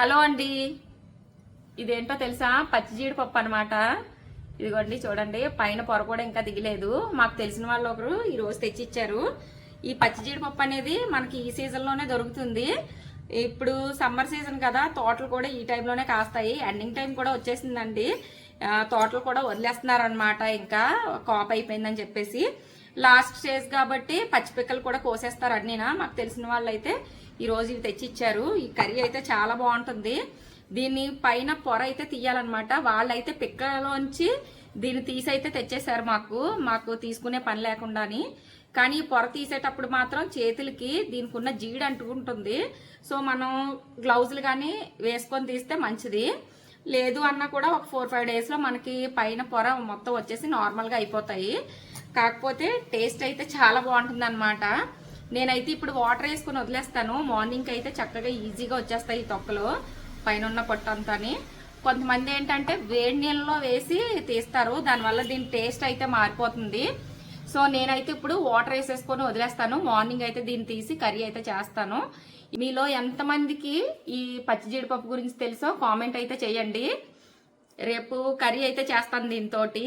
Hello అండి. ఇదేంటో తెలుసా? పచ్చి జీడిపప్పు అనమాట ఇదిగోండి చూడండి. పైన పొర కూడా ఇంకా దిగలేదు. మాకు తెలిసిన వాళ్ళు ఒకరు ఈరోజు తెచ్చిచ్చారు. ఈ పచ్చి జీడిపప్పు అనేది మనకి ఈ సీజన్లోనే దొరుకుతుంది. ఇప్పుడు సమ్మర్ సీజన్ కదా తోటలు కూడా ఈ టైంలోనే కాస్తాయి. ఎండింగ్ టైం కూడా వచ్చేసిందండి. తోటలు కూడా వదిలేస్తున్నారు అనమాట ఇంకా. కాప్ అయిపోయిందని చెప్పేసి. లాస్ట్ స్టేజ్ కాబట్టి పచ్చి పిక్కలు కూడా కోసేస్తారు అన్నీనా. మాకు తెలిసిన వాళ్ళు అయితే ఈరోజు ఇవి తెచ్చి ఇచ్చారు ఈ కర్రీ అయితే చాలా బాగుంటుంది. దీన్ని పైన పొర అయితే తీయాలన్నమాట. వాళ్ళైతే పిక్కలోంచి దీన్ని తీసి అయితే తెచ్చేసారు మాకు. మాకు తీసుకునే పని లేకుండాని. కానీ ఈ పొర తీసేటప్పుడు మాత్రం చేతులకి దీనికి ఉన్న జీడి అంటుకుంటుంది సో మనం గ్లౌజులు కానీ వేసుకొని తీస్తే మంచిది. లేదు అన్నా కూడా ఒక ఫోర్ ఫైవ్ డేస్లో మనకి పైన పొర మొత్తం వచ్చేసి నార్మల్గా అయిపోతాయి. కాకపోతే టేస్ట్ అయితే చాలా బాగుంటుంది అనమాట నేనైతే ఇప్పుడు వాటర్ వేసుకుని వదిలేస్తాను. మార్నింగ్కి అయితే చక్కగా ఈజీగా వచ్చేస్తాయి ఈ తొక్కలు. పైన ఉన్న పొట్టు అంతాని. కొంతమంది ఏంటంటే వేడి నీళ్ళలో వేసి తీస్తారు. దానివల్ల దీని టేస్ట్ అయితే మారిపోతుంది. సో నేనైతే ఇప్పుడు వాటర్ వేసేసుకొని వదిలేస్తాను. మార్నింగ్ అయితే దీన్ని తీసి కర్రీ అయితే చేస్తాను. మీలో ఎంతమందికి ఈ పచ్చి జీడిపప్పు గురించి తెలుసో కామెంట్ అయితే చేయండి. రేపు కర్రీ అయితే చేస్తాను దీంతోటి